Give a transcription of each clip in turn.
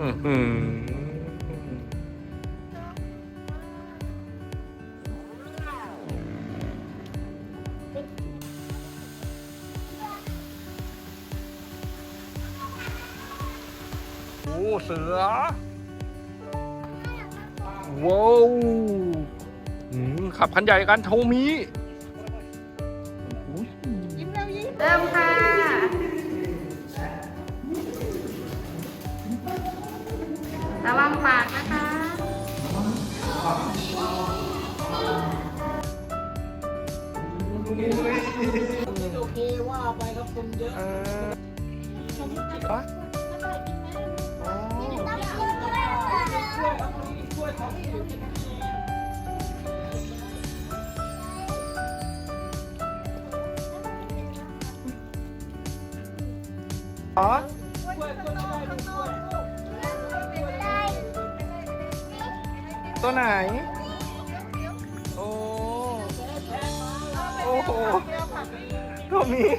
อื้อหือโอ้เสือว้าวอืมขับคันใหญ่กันโทมิอุ๊ยเริ่มค่ะ ระวังปากนะคะโอเคว่าไปครับคนเยอะเออ ตัวไหน โอ้ โอ้โหตัวนี้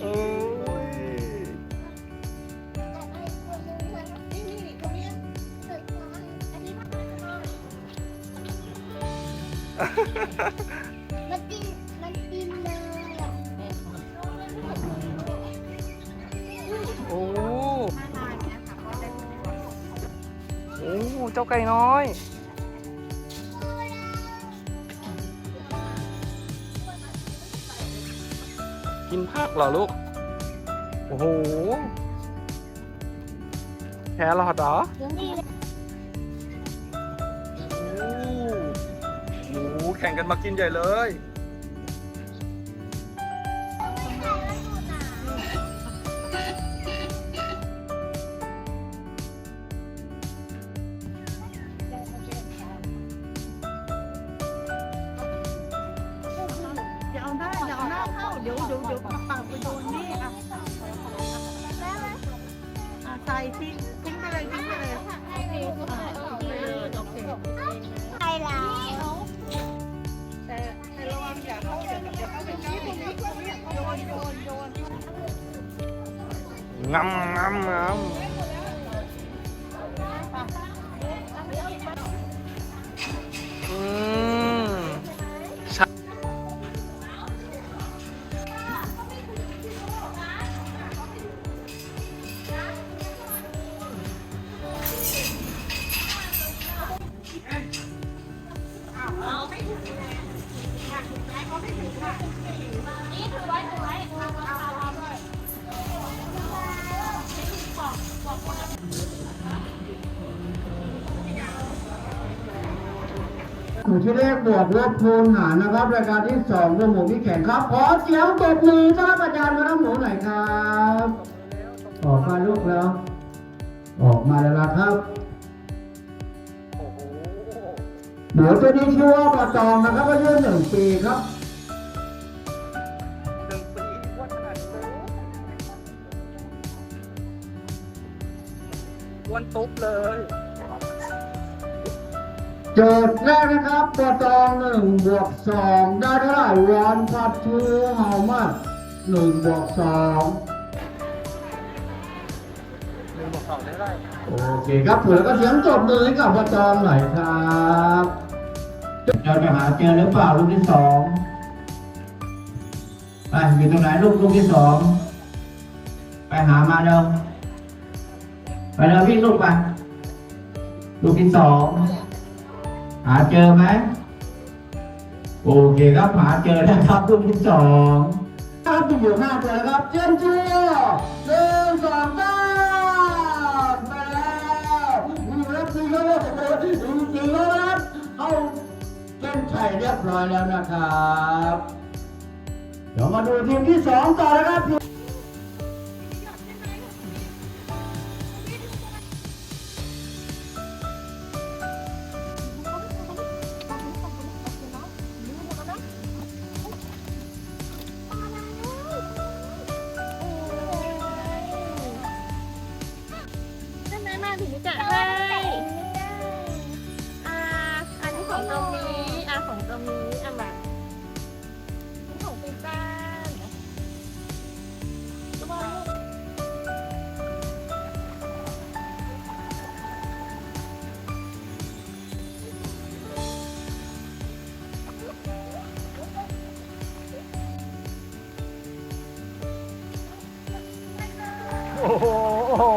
โอ้ยมัน จ้าไก่น้อย กินผักเหรอลูก โอ้โห แครอทเหรอเดี๋ยวนี้โอ้โหแข่งกันมากินใหญ่เลยาเข้าเดี๋ยวเดี๋ยวเดี๋ยวปากไปโดนนี่อะอะใส่ทิ้งทิ้งไปเลยทิ้งไปเลยอะทิ้งไปเลยโอเคใช่แล้วแต่แต่ระวังอย่าเข้าเดี๋ยวเดี๋ยวเข้าไปใกล้ตรงนี้โยนโยนโยนงำงำงำ หมู่ที่เลขบวกลบคูณหารนะครับ รายการที่สองตัวหมูที่แข่งครับ ขอเสียงตบมือต้อนรับอาจารย์มาทั้งหมูหน่อยครับ ออกมาลูกแล้ว ออกมาแล้วครับ หมูตัวนี้ชื่อว่าปลาตองนะครับอายุหนึ่งปีครับหนึ่งปีอ้วนขนาดนี้เลยอ้วนตุ๊บเลย โจทย์แรกนะครับปลาตองหนึ่งบวกสองได้เท่าไหร่วันพัดทูเฮามัดหนึ่งบวกสอง โอเคครับถือก็เสียงจบมือให้กับปลาตองหน่อยครับเราจะหาเจอหรือเปล่าลูกที่สองไปอยู่ตรงไหนลูกลูกที่สองไปหามาเร็วไปเร็วพี่ลูกไปลูกที่สองหาเจอไหมโอเคครับหาเจอแล้วครับลูกที่สองครับมีอยู่หน้าเจอแล้วครับเจนจูหนึ่งสองสาม เส้เรียบร้อยแล้วนะครับเดี๋ยวมาดูทีมที่สองต่อนะครับใช่ไหมแม่ถึงจะให้ โอ้